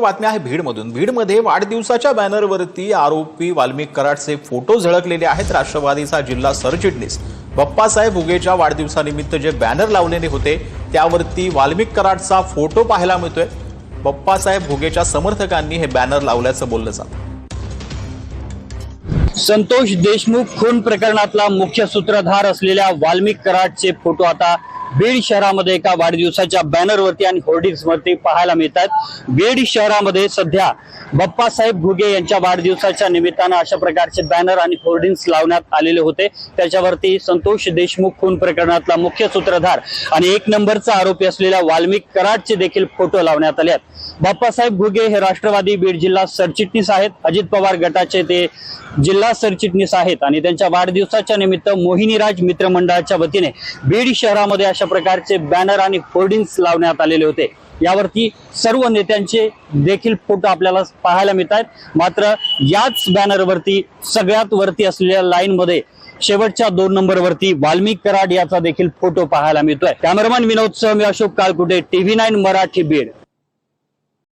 आता बातमी आहे भीडमधून. भीडमध्ये वाढदिवसाच्या बॅनरवरती आरोपी वाल्मिक कराडचे फोटो झळकलेले आहेत. राष्ट्रवादीचा जिल्हा सरचिटणीस. बप्पासाहेब उगेच्या वाढदिवसानिमित्त जे बॅनर लावलेले होते त्यावरती वाल्मिक कराडचा फोटो पाहायला मिळतोय. बप्पासाहेब भुगेच्या समर्थकांनी हे बॅनर लावल्याचं बोललं जातं. संतोष देशमुख खून प्रकरणातला मुख्य सूत्रधार असलेल्या वाल्मिक कराडचे फोटो आता बीड शहरामध्ये एका वाढदिवसाच्या बॅनरवरती आणि होर्डिंग्स वरती पाहायला मिळतात बीड शहरामध्ये सध्या बाप्पासाहेब घुगे यांच्या वाढदिवसाच्या निमित्तानं अशा प्रकारचे बॅनर आणि होर्डिंग्स लावण्यात आलेले होते. त्याच्यावरती संतोष देशमुख खून प्रकरणातला मुख्य सूत्रधार आणि एक नंबरचा आरोपी असलेल्या वाल्मिक कराडचे देखील फोटो लावण्यात आले आहेत. बाप्पासाहेब घुगे हे राष्ट्रवादी बीड जिल्हा सरचिटणीस आहेत. अजित पवार गटाचे ते जिल्हा सरचिटणीस आहेत आणि त्यांच्या वाढदिवसाच्या निमित्त मोहिनीराज मित्र मंडळाच्या वतीने बीड शहरामध्ये अशा प्रकारचे बॅनर आणि होर्डिंग्स लावण्यात आलेले होते. यावरती सर्व नेत्यांचे देखील फोटो आपल्याला पाहायला मिळत आहेत मात्र याच बॅनरवरती सगळ्यात वरती असलेल्या लाईनमध्ये शेवटच्या दोन नंबरवरती वाल्मिक कराड याचा देखील फोटो पाहायला मिळतोय. कॅमेरामॅन विनोद सह मी अशोक कालकुटे टीव्ही नाईन मराठी बीड.